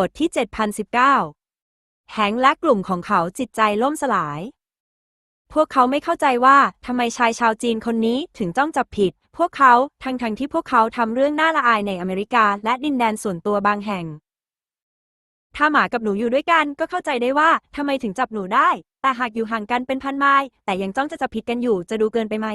บทที่ 7019แฮงและกลุ่มของเขาจิตใจล่มสลาย พวกเขาไม่เข้าใจว่าทำไมชายชาวจีนคนนี้ถึงจ้องจับผิด พวกเขาทั้งที่พวกเขาทำเรื่องน่าละอายในอเมริกา และดินแดนส่วนตัวบางแห่ง ถ้าหมากับหนูอยู่ด้วยกันก็เข้าใจได้ว่าทำไมถึงจับหนูได้ แต่หากอยู่ห่างกันเป็นพันไมล์แต่ยังจ้องจะจับผิดกันอยู่จะดูเกินไปไหม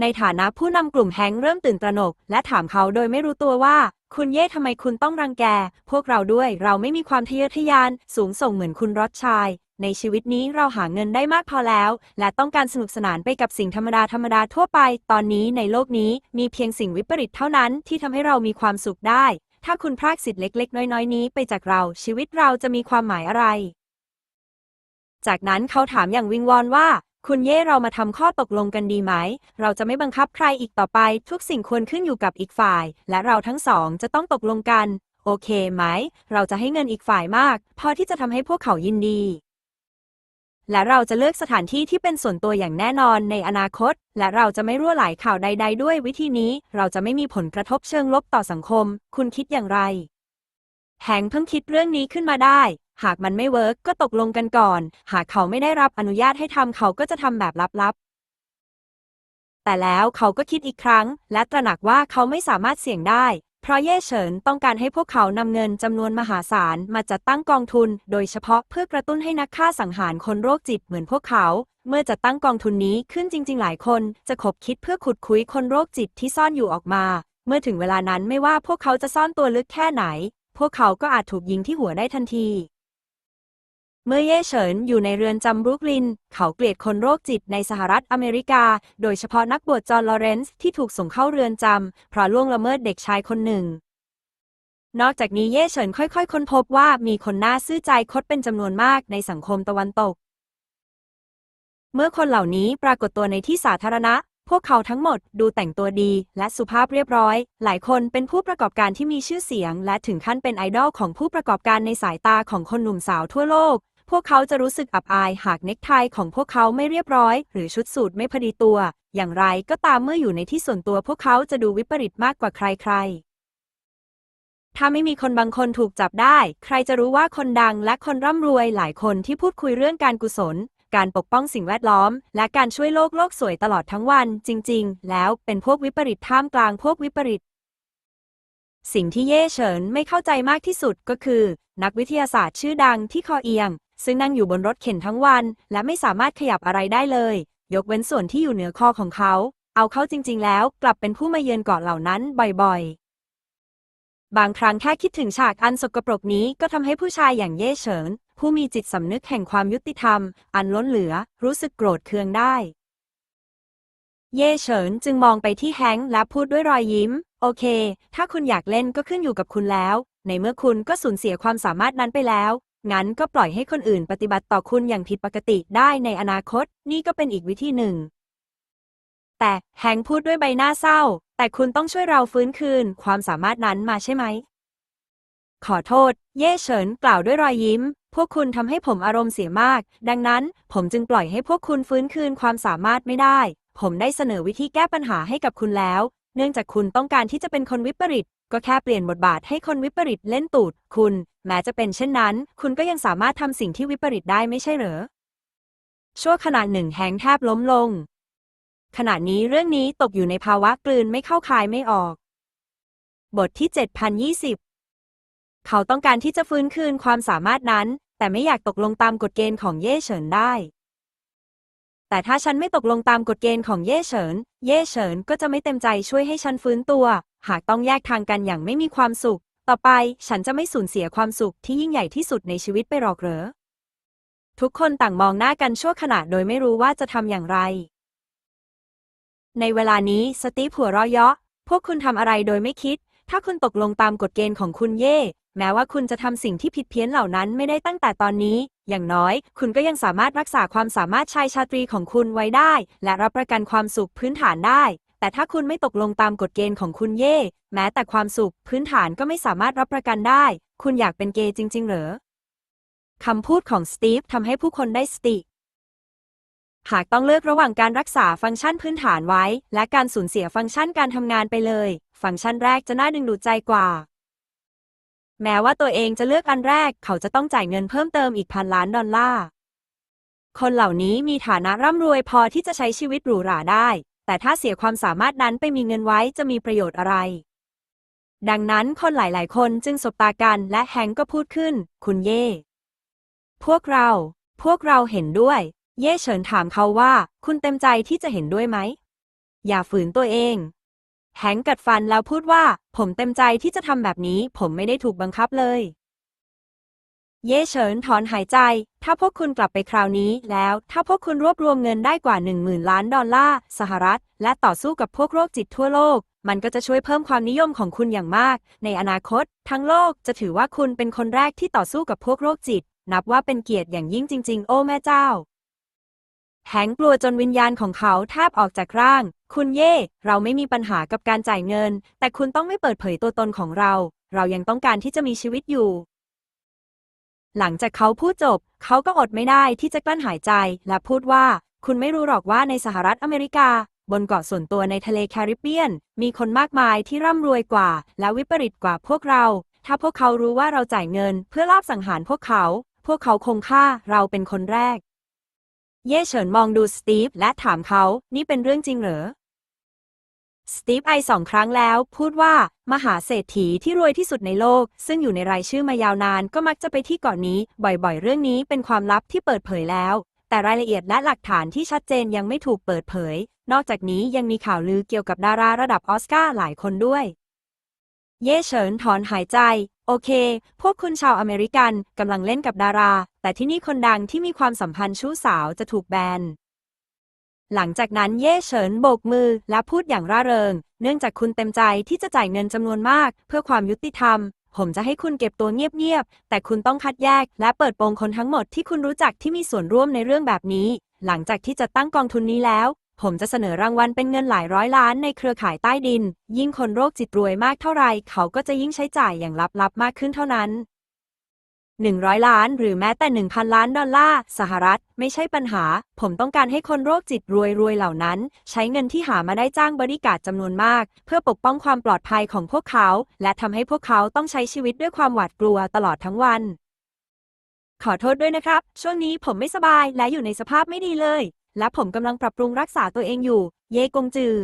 ในฐานะผู้นำกลุ่มแฮงเริ่มตื่นตระหนก และถามเขาโดยไม่รู้ตัวว่า คุณเย่ทำไมคุณต้องรังแก พวกเราด้วยเราไม่มีความทะเยอทะยาน สูงส่งเหมือนคุณรอดชาย ในชีวิตนี้เราหาเงินได้มากพอแล้ว และต้องการสนุกสนานไปกับสิ่งธรรมดาธรรมดาทั่วไป ตอนนี้ในโลกนี้มีเพียงสิ่งวิปริตเท่านั้นที่ทำให้เรามีความสุขได้ ถ้าคุณพรากสิทธิ์เล็ก ๆ น้อยๆนี้ไปจากเรา ชีวิตเราจะมีความหมายอะไร จากนั้นเขาถามอย่างวิงวอนว่า คุณเย่เรามาทำข้อตกลงกันดีไหม เราจะไม่บังคับใครอีกต่อไป ทุกสิ่งควรขึ้นอยู่กับอีกฝ่าย และเราทั้งสองจะต้องตกลงกัน โอเคไหม เราจะให้เงินอีกฝ่ายมาก พอที่จะทำให้พวกเขายินดี และเราจะเลือกสถานที่ที่เป็นส่วนตัวอย่างแน่นอนในอนาคต และเราจะไม่รั่วไหลข่าวใด ๆ ด้วยวิธีนี้ เราจะไม่มีผลกระทบเชิงลบต่อสังคม คุณคิดอย่างไรแฮงเพิ่งคิดเรื่องนี้ขึ้นมาได้ หากมันไม่เวิร์กก็ตกลงกันก่อน หากเขาไม่ได้รับอนุญาตให้ทำเขาก็จะทำแบบลับๆ แต่แล้วเขาก็คิดอีกครั้ง และตระหนักว่าเขาไม่สามารถเสี่ยงได้ เพราะเย่เฉินต้องการให้พวกเขานำเงินจำนวนมหาศาลมาจัดตั้งกองทุน โดยเฉพาะเพื่อกระตุ้นให้นักฆ่าสังหารคนโรคจิตเหมือนพวกเขา เมื่อจัดตั้งกองทุนนี้ขึ้นจริง ๆ หลายคน จะขบคิดเพื่อขุดคุยคนโรคจิตที่ซ่อนอยู่ออกมา เมื่อถึงเวลานั้นไม่ว่าพวกเขาจะซ่อนตัวลึกแค่ไหน พวกเขาก็อาจถูกยิงที่หัวได้ทันที เมื่อเย่เฉินอยู่ในเรือนจำบรุกลิน เขาเกลียดคนโรคจิตในสหรัฐอเมริกา โดยเฉพาะนักบวชจอห์นลอเรนซ์ที่ถูกส่งเข้าเรือนจำเพราะล่วงละเมิดเด็กชายคนหนึ่ง นอกจากนี้เย่เฉินค่อยๆ ค้นพบว่ามีคนหน้าซื่อใจคดเป็นจำนวนมากในสังคมตะวันตก เมื่อคนเหล่านี้ปรากฏตัวในที่สาธารณะ พวกเขาทั้งหมดดูแต่งตัวดี และสุภาพเรียบร้อย หลายคนเป็นผู้ประกอบการที่มีชื่อเสียง และถึงขั้นเป็นไอดอลของผู้ประกอบการในสายตาของคนหนุ่มสาวทั่วโลก พวกเขาจะรู้สึกอับอายหากเน็กไทของพวกเขาไม่เรียบร้อย หรือชุดสูทไม่พอดีตัว อย่างไรก็ตามเมื่ออยู่ในที่ส่วนตัวพวกเขาจะดูวิปริตมากกว่าใครๆ ถ้าไม่มีคนบางคนถูกจับได้ ใครจะรู้ว่าคนดังและคนร่ำรวยหลายคนที่พูดคุยเรื่องการกุศล การปกป้องสิ่งแวดล้อม และการช่วยโลกโลกสวยตลอดทั้งวัน จริง ๆ แล้วเป็นพวกวิปริตท่ามกลางพวกวิปริตสิ่งที่เย่เฉินไม่เข้าใจมากที่สุดก็คือ นักวิทยาศาสตร์ชื่อดังที่คอเอียง ซึ่งนั่งอยู่บนรถเข็นทั้งวัน และไม่สามารถขยับอะไรได้เลย ยกเว้นส่วนที่อยู่เหนือคอของเขา เอาเข้าจริง ๆ แล้วกลับเป็นผู้มาเยือนเกาะเหล่านั้นบ่อยๆ บางครั้งแค่คิดถึงฉากอันสกปรกนี้ก็ทำให้ผู้ชายอย่างเย่เฉินผู้มีจิตสำนึกแห่งความยุติธรรม อันล้นเหลือ รู้สึกโกรธเคืองได้ เย่เฉินจึงมองไปที่แฮงค์และพูดด้วยรอยยิ้ม โอเค ถ้าคุณอยากเล่นก็ขึ้นอยู่กับคุณแล้ว ในเมื่อคุณก็สูญเสียความสามารถนั้นไปแล้ว งั้นก็ปล่อยให้คนอื่นปฏิบัติต่อคุณอย่างผิดปกติได้ในอนาคต นี่ก็เป็นอีกวิธีหนึ่ง แต่แฮงพูดด้วยใบหน้าเศร้า แต่คุณต้องช่วยเราฟื้นคืน ความสามารถนั้นมาใช่ไหม ขอโทษ เย่เฉินกล่าวด้วยรอยยิ้ม พวกคุณทำให้ผมอารมณ์เสียมาก ดังนั้น ผมจึงปล่อยให้พวกคุณฟื้นคืนความสามารถไม่ได้ ผมได้เสนอวิธีแก้ปัญหาให้กับคุณแล้ว เนื่องจากคุณต้องการที่จะเป็นคนวิปริตก็แค่เปลี่ยนบทบาทให้คนวิปริตเล่นตูด คุณ แม้จะเป็นเช่นนั้น คุณก็ยังสามารถทำสิ่งที่วิปริตได้ไม่ใช่เหรอ ชั่วขณะหนึ่งแฮงแทบล้มลง ขณะนี้เรื่องนี้ตกอยู่ในภาวะกลืนไม่เข้าคายไม่ออก บทที่ 7020 เขาต้องการที่จะฟื้นคืนความสามารถนั้น แต่ไม่อยากตกลงตามกฎเกณฑ์ของเย่เฉินได้แต่ถ้าฉันไม่ตกลงตามกฎเกณฑ์ของเย่เฉิน เย่เฉินก็จะไม่เต็มใจช่วยให้ฉันฟื้นตัว หากต้องแยกทางกันอย่างไม่มีความสุข ต่อไปฉันจะไม่สูญเสียความสุขที่ยิ่งใหญ่ที่สุดในชีวิตไปหรอกเหรอ ทุกคนต่างมองหน้ากันชั่วขณะโดยไม่รู้ว่าจะทำอย่างไร ในเวลานี้สตีฟหัวเราะเยาะ พวกคุณทำอะไรโดยไม่คิด ถ้าคุณตกลงตามกฎเกณฑ์ของคุณเย่ แม้ว่าคุณจะทำสิ่งที่ผิดเพี้ยนเหล่านั้นไม่ได้ตั้งแต่ตอนนี้ อย่างน้อย คุณก็ยังสามารถรักษาความสามารถชายชาตรีของคุณไว้ได้ และรับประกันความสุขพื้นฐานได้ แต่ถ้าคุณไม่ตกลงตามกฎเกณฑ์ของคุณเย่ แม้แต่ความสุข พื้นฐานก็ไม่สามารถรับประกันได้ คุณอยากเป็นเกย์จริง ๆ เหรอ คำพูดของสตีฟทำให้ผู้คนได้สติ หากต้องเลือกระหว่างการรักษาฟังก์ชันพื้นฐานไว้ และการสูญเสียฟังก์ชันการทำงานไปเลย ฟังก์ชันแรกจะน่าดึงดูดใจกว่า แม้ว่าตัวเองจะเลือกอันแรก เขาจะต้องจ่ายเงินเพิ่มเติมอีกพันล้านดอลลาร์คนเหล่านี้มีฐานะร่ำรวยพอที่จะใช้ชีวิตหรูหราได้ แต่ถ้าเสียความสามารถนั้นไปมีเงินไว้จะมีประโยชน์อะไร ดังนั้นคนหลาย ๆ คนจึงสบตากันและแฮงก็พูดขึ้น คุณเย่ พวกเรา พวกเราเห็นด้วย เย่เฉินถามเขาว่า คุณเต็มใจที่จะเห็นด้วยไหม อย่าฝืนตัวเอง แฮงกัดฟันแล้วพูดว่า ผมเต็มใจที่จะทำแบบนี้ ผมไม่ได้ถูกบังคับเลย เย่เฉินถอนหายใจ ถ้าพวกคุณกลับไปคราวนี้แล้ว ถ้าพวกคุณรวบรวมเงินได้กว่า 1 0,000 ล้านดอลลาร์สหรัฐ และต่อสู้กับพวกโรคจิตทั่วโลก มันก็จะช่วยเพิ่มความนิยมของคุณอย่างมาก ในอนาคต ทั้งโลกจะถือว่าคุณเป็นคนแรกที่ต่อสู้กับพวกโรคจิต นับว่าเป็นเกียรติอย่างยิ่งจริง ๆ โอ้แม่เจ้าแฮงกลัวจนวิญญาณของเขาแทบออกจากร่าง คุณเย่ เราไม่มีปัญหากับการจ่ายเงิน แต่คุณต้องไม่เปิดเผยตัวตนของเรา เรายังต้องการที่จะมีชีวิตอยู่ หลังจากเขาพูดจบ เขาก็อดไม่ได้ที่จะกลั้นหายใจ และพูดว่า คุณไม่รู้หรอกว่าในสหรัฐอเมริกา บนเกาะส่วนตัวในทะเลแคริบเบียน มีคนมากมายที่ร่ำรวยกว่า และวิปริตกว่าพวกเรา ถ้าพวกเขารู้ว่าเราจ่ายเงิน เพื่อลอบสังหารพวกเขา พวกเขาคงฆ่าเราเป็นคนแรก เย่เฉินมองดูสตีฟและถามเขา นี่เป็นเรื่องจริงเหรอ สตีฟไอสองครั้งแล้ว พูดว่ามหาเศรษฐีที่รวยที่สุดในโลก ซึ่งอยู่ในรายชื่อมายาวนานก็มักจะไปที่เกาะนนี้ บ่อยๆ เรื่องนี้เป็นความลับที่เปิดเผยแล้ว แต่รายละเอียดและหลักฐานที่ชัดเจนยังไม่ถูกเปิดเผย นอกจากนี้ยังมีข่าวลือเกี่ยวกับดาราระดับออสการ์หลายคนด้วย เย่เฉินถอนหายใจ โอเค พวกคุณชาวอเมริกันกำลังเล่นกับดารา แต่ที่นี่คนดังที่มีความสัมพันธ์ชู้สาวจะถูกแบน หลังจากนั้นเย่เฉินโบกมือและพูดอย่างร่าเริง เนื่องจากคุณเต็มใจที่จะจ่ายเงินจำนวนมาก เพื่อความยุติธรรม ผมจะให้คุณเก็บตัวเงียบๆ แต่คุณต้องคัดแยก และเปิดโปงคนทั้งหมดที่คุณรู้จักที่มีส่วนร่วมในเรื่องแบบนี้ หลังจากที่จะตั้งกองทุนนี้แล้ว ผมจะเสนอรางวัลเป็นเงินหลายร้อยล้านในเครือข่ายใต้ดิน ยิ่งคนโรคจิตรวยมากเท่าไรเขาก็จะยิ่งใช้จ่ายอย่างลับๆมากขึ้นเท่านั้น 100 ล้าน หรือแม้แต่ 1,000 ล้านดอลลาร์สหรัฐ ไม่ใช่ปัญหา ผมต้องการให้คนโรคจิตรวยๆเหล่านั้น ใช้เงินที่หามาได้จ้างบริการจำนวนมาก เพื่อปกป้องความปลอดภัยของพวกเขา และทำให้พวกเขาต้องใช้ชีวิตด้วยความหวาดกลัวตลอดทั้งวัน ขอโทษด้วยนะครับ ช่วงนี้ผมไม่สบายและอยู่ในสภาพไม่ดีเลย และผมกำลังปรับปรุงรักษาตัวเองอยู่ เยกงจือ